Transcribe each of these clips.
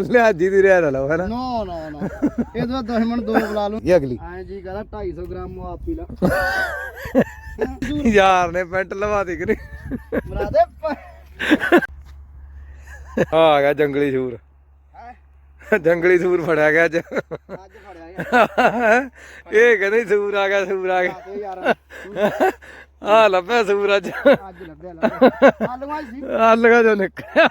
ਲਿਆਜੀ ਦੀ ਰਿਆ ਲਓ ਹੈ ਨਾ ਨਾ ਨਾ ਨਾ। ਇਹ ਤਾਂ 10 ਮਿੰਟ ਦੋ ਬੁਲਾ ਲੂੰ ਇਹ ਅਗਲੀ। ਐ ਜੀ ਕਹਦਾ 250 ਗ੍ਰਾਮ ਮੋ ਆਪ ਪੀ ਲਾ। ਯਾਰ ਨੇ ਪੈਂਟ ਲਵਾ ਦੀ ਕਿ ਨਹੀਂ? ਮਰਾ ਦੇ। ਆ ਗਿਆ ਜੰਗਲੀ ਸੂਰ। ਹੈਂ? ਜੰਗਲੀ ਸੂਰ ਫੜਿਆ ਗਿਆ ਅੱਜ। ਅੱਜ ਫੜਿਆ ਗਿਆ। ਇਹ ਕਹਿੰਦੇ ਸੂਰ ਆ ਗਿਆ ਸੂਰ ਆ ਗਿਆ। ਆ ਲੱਭਿਆ ਸੂਰ ਅੱਜ। ਅੱਜ ਲੱਭਿਆ ਲੱਭਿਆ। ਆਲੂਆਂ ਸੀ ਜੋ। ਨਿਕਲਿਆ।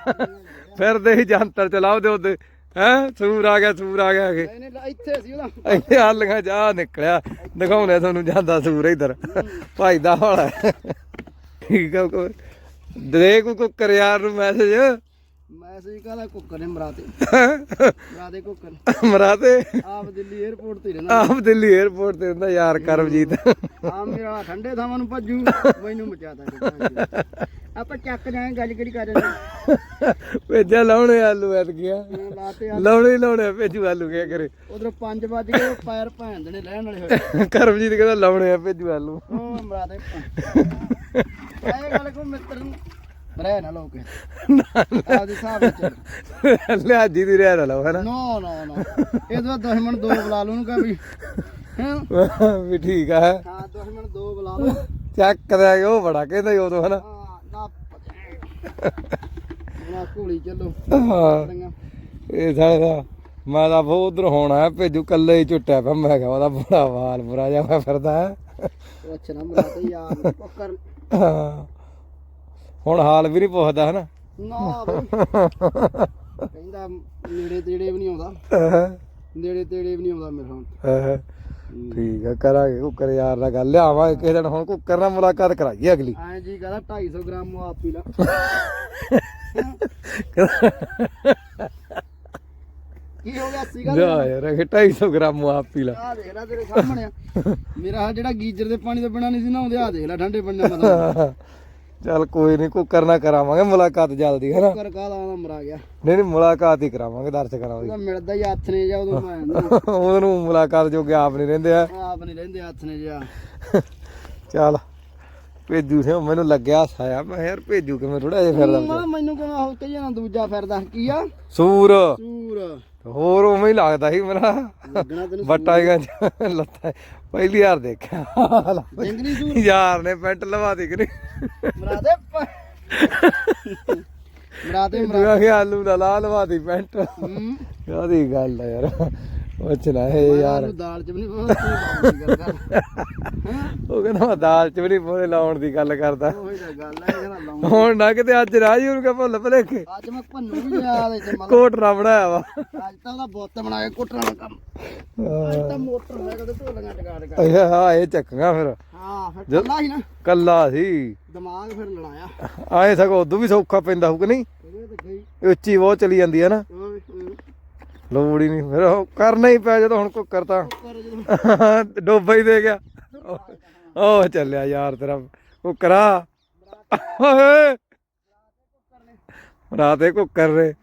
ਫਿਰਦੇ ਹੀ ਜੰਤਰ ਚਲਾਉਂਦੇ ਉਹਦੇ ਹੈ? ਸੂਰ ਆ ਗਿਆ ਸੂਰ ਆ ਗਿਆ ਕਿ ਇੱਥੇ ਸੀ ਉਹਦਾ। ਇੱਥੇ ਆਲਗਾ ਜਾ ਨਿਕਲਿਆ। ਦਿਖਾਉਣੇ ਤੁਹਾਨੂੰ ਜਾਂਦਾ ਸੂਰ ਇਧਰ। ਭਾਈ ਦਾ ਹੌਲਾ ਠੀਕ ਆ ਕੋਈ। ਦੇ ਕੋ ਕੋ ਕਰ ਯਾਰ ਨੂੰ ਮੈਸੇਜ ਮੈਸੇਜ ਕਹਦਾ ਕੁੱਕਰ ਨੇ ਮਰਾਤੇ? ਮਰਾਦੇ ਕੁੱਕਰ। ਮਰਾਤੇ? ਆਪ ਦਿੱਲੀ 에ਅਰਪੋਰਟ ਤੇ ਰਹਿੰਦਾ। ਆਪ ਦਿੱਲੀ 에ਅਰਪੋਰਟ ਤੇ ਹੁੰਦਾ ਯਾਰ ਕਰਮਜੀਤ। ਆ ਮੇਰਾ ਠੰਡੇ ਥਾਵਾਂ ਨੂੰ ਭੱਜੂ ਮੈਨੂੰ ਮਚਾਤਾ ਆਪਾਂ ਚੱਕ ਜਾਏ ਗੱਲ ਕਿਹੜੀ ਕਰ ਰਹੇ ਭੇਜਿਆ ਲਾਉਣੇ ਆਲੂ ਐਤ ਗਿਆ ਲਾਤੇ ਲਾਉਣੇ ਹੀ ਲਾਉਣੇ ਆ, ਭੇਜੂ ਆਲੂ ਕਿਆ ਕਰੇ। ਉਧਰ 5 ਵਜ ਗਏ ਪੈਰ ਭੈਣ ਦੇ ਨੇ ਲੈਣ ਵਾਲੇ ਹੋਏ। ਕਰਮਜੀਤ ਕਹਿੰਦਾ ਲਾਉਣੇ ਆ ਭੇਜੂ ਆਲੂ। ਉਹ ਮਰਾਦੇ ਇਹ ਗੱਲ ਕੋ ਮਿੱਤਰ ਨੂੰ। ਰਹਿ ਨਾ ਲੋਕੇ ਆਪਦੇ ਹਿਸਾਬ ਵਿੱਚ ਲਿਆਜੀ ਦੀ ਰਿਆ ਲਓ ਹੈ ਨਾ? ਨੋ ਨੋ ਨੋ। ਇਹ ਤਾਂ 10 ਮਿੰਟ ਦੋ ਬੁਲਾ ਲੂ ਨੂੰ ਕਹ ਵੀ ਹੈਂ? ਵੀ ਠੀਕ ਆ ਹਾਂ। 10 ਮਿੰਟ ਦੋ ਬੁਲਾ ਲਓ। ਚੱਕ ਕਰਿਆ ਉਹ ਬੜਾ ਕਹਿੰਦਾ ਸੀ ਉਦੋਂ ਹਨਾ ਹਾਂ ਨਾ? ਬਣਾ ਘੋਲੀ ਚੱਲੋ। ਹਾਂ, ਚੰਗਾ। ਇਹ ਸਾਲੇ ਦਾ ਮੈਂ ਤਾਂ ਬਹੁਤ ਉਧਰ ਹੋਣਾ ਭੇਜੂ ਕੱਲੇ ਹੀ ਝੁੱਟਿਆ ਪਿਆ। ਮੈਂ ਕਿਹਾ ਉਹਦਾ ਬੁਰਾ ਹਾਲ ਬੁਰਾ ਜਿਹਾ ਹੋਇਆ ਫਿਰਦਾ ਅੱਛਾ ਨਾ ਮਰਾਦੇ ਯਾਰ ਕੁੱਕਰ ਹਾਂ। ਹੁਣ ਹਾਲ ਵੀ ਨਹੀਂ ਪੁੱਛਦਾ ਹਨਾ? ਨਾ ਬਈ। ਕਹਿੰਦਾ ਨੇੜੇ ਤੇੜੇ ਵੀ ਨਹੀਂ ਆਉਂਦਾ। ਨੇੜੇ ਤੇੜੇ ਵੀ ਨਹੀਂ ਆਉਂਦਾ ਮੇਰੇ ਹੁਣ। ਹਾਂ, ਠੀਕ ਆ ਕਰਾਂਗੇ ਕੁੱਕਰ ਯਾਰ ਨਾਲ ਗੱਲ ਲਿਆਵਾਂਗੇ ਕਿਸੇ ਦਿਨ ਹੁਣ ਕੁੱਕਰ ਨਾਲ ਮੁਲਾਕਾਤ ਕਰਾਈਏ ਅਗਲੀ। ਐਂ ਜੀ ਕਹਦਾ 250 ਗ੍ਰਾਮ ਮੋ ਆਪ ਪੀ ਲਾ। ਕੀ ਹੋ ਗਿਆ ਸੀਗਾ ਜਾ ਯਾਰ ਇਹ 250 ਗ੍ਰਾਮ ਆਪ ਪੀ ਲਾ। ਆ ਦੇਖ ਲੈ ਤੇਰੇ ਸਾਹਮਣੇ ਆ। ਮੇਰਾ ਆਹ ਜਿਹੜਾ ਗੀਜ਼ਰ ਦੇ ਪਾਣੀ ਤੋਂ ਬਿਨਾ ਨਹੀਂ ਸੀ ਨਹਾਉਂਦੇ ਆ ਦੇਖ ਲੈ ਠੰਡੇ ਪਾਣੀ ਮਤਲਬ। ਚੱਲ ਕੋਈ ਨਹੀਂ ਕੁੱਕਰ ਨਾਲ ਕਰਾਵਾਂਗੇ ਮੁਲਾਕਾਤ ਜਲਦੀ ਹੈ ਨਾ ਕਰ ਕਾਲਾ ਦਾ ਮਰਾ ਗਿਆ? ਨਹੀਂ ਨਹੀਂ ਮੁਲਾਕਾਤ ਹੀ ਕਰਾਵਾਂਗੇ ਦਰਸ਼ਕਾਂ ਨਾਲ। ਉਹਦਾ ਮਿਲਦਾ ਹੀ ਹੱਥ ਨੇ ਜਾ ਉਦੋਂ ਮੈਂ ਉਹਨੂੰ ਮੁਲਾਕਾਤ ਜੋਗੇ ਆਪ ਨਹੀਂ ਰਹਿੰਦੇ ਆ। ਆਪ ਨਹੀਂ ਰਹਿੰਦੇ ਹੱਥ ਨੇ ਜਾ। ਚੱਲ। ਭੇਜੂ ਸੇ ਮੈਨੂੰ ਲੱਗਿਆ ਸਾਇਆ। ਮੈਂ ਯਾਰ ਭੇਜੂ ਕਿਵੇਂ ਥੋੜਾ ਜਿਹਾ ਫਿਰਦਾ ਮੈਂ ਮੈਨੂੰ ਕਿਵੇਂ ਹੋ ਕਹੀ ਨਾ ਦੂਜਾ ਫਿਰਦਾ ਕੀ ਆ? ਸੂਰ। ਸੂਰ। ਹੋਰ ਉਵੇਂ ਹੀ ਲੱਗਦਾ ਸੀ ਮੇਰਾ। ਚ ਲੱਤਾਂ। ਪਹਿਲੀ ਵਾਰ ਦੇਖਿਆ। ਜੰਗਲੀ ਸੂਰ। ਯਾਰ ਨੇ ਪੈਂਟ ਲਵਾ ਦੀ ਕਿ ਨਹੀਂ? ਮਰਾ ਦੇ ਪ- ਮਰਾ ਦੇ ਮਰਾ ਮੈਂ ਕਿਹਾ ਆਲੂ ਦਾ ਲਾ ਲਵਾ ਦੀ ਪੈਂਟ। ਕਾਦੀ ਗੱਲ ਆ ਯਾਰ। ਪੁੱਛਣਾ ਹੈ ਯਾਰ। ਨੂੰ ਦਾਲ ਚ ਵੀ ਨਹੀਂ ਪਾਉਂਦਾ ਉਹ ਕਹਿੰਦਾ ਮੈਂ ਦਾਲ ਚ ਵੀ ਨਹੀਂ ਪੋਲੇ ਲਾਉਣ ਦੀ ਗੱਲ ਕਰਦਾ। ਉਹੀ ਤਾਂ ਗੱਲ ਹੈ ਹੁਣ ਨਾ ਕਿਤੇ ਅੱਜ ਰਾਜੀ ਉਹਨੂੰ ਕਹ ਭੁੱਲ ਭਲੇਖੇ। ਅੱਜ ਮੈਂ ਭੰਨੂ ਵੀ ਲਿਆ ਦੇ ਚ ਮਤਲਬ ਕੋਟ ਨਾ ਬਣਾਇਆ ਵਾ। ਅੱਜ ਤਾਂ ਉਹਦਾ ਬੁੱਤ ਬਣਾ ਕੇ ਕੁੱਟਣ ਵਾਲਾ ਕੰਮ। ਅੱਜ ਤਾਂ ਮੋਟਰ ਲੈ ਕੇ ਢੋਲੀਆਂ ਟਕਾ ਟਕਾ ਇਹ ਹਾਂ ਇਹ ਚੱਕੀਆਂ ਫਿਰ। ਹਾਂ ਫਿਰ ਕੱਲਾ ਹੀ ਨਾ। ਕੱਲਾ ਸੀ। ਦਿਮਾਗ ਫਿਰ ਲੜਾਇਆ। ਆਏ ਸਗੋਂ ਉਦੋਂ ਵੀ ਸੌਖਾ ਪੈਂਦਾ ਹੋਊ ਕਿ ਨਹੀਂ? ਤੇ ਗਈ। ਉੱਚੀ ਬਹੁਤ ਚਲੀ ਜਾਂਦੀ ਹੈ ਨਾ। ਲੋੜ ਹੀ ਨਹੀਂ। ਫਿਰ ਉਹ ਕਰਨਾ ਹੀ ਪਿਆ ਜਦੋਂ ਹੁਣ ਕੁੱਕਰ ਤਾਂ। ਪਰ ਡੋਬਾ ਹੀ ਦੇ ਗਿਆ। ਉਹ ਚੱਲਿਆ ਯਾਰ ਤੇਰਾ ਕੁੱਕਰਾ। ਓਏ। ਰਾਤੇ ਕੁੱਕਰ ਰੇ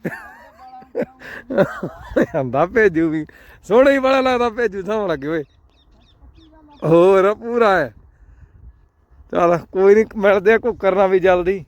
ਆਂਦਾ ਭੇਜੂ ਵੀ। ਸੋਹਣਾ ਹੀ ਬੜਾ ਲੱਗਦਾ ਭੇਜੂ, ਸੌਣ ਲੱਗੇ ਓਏ। ਹੋਰ ਪੂਰਾ ਹੈ। ਚਲ ਕੋਈ ਨਹੀਂ, ਮਿਲਦੇ ਆ ਕੁੱਕਰ ਨਾਲ ਵੀ ਜਲਦੀ।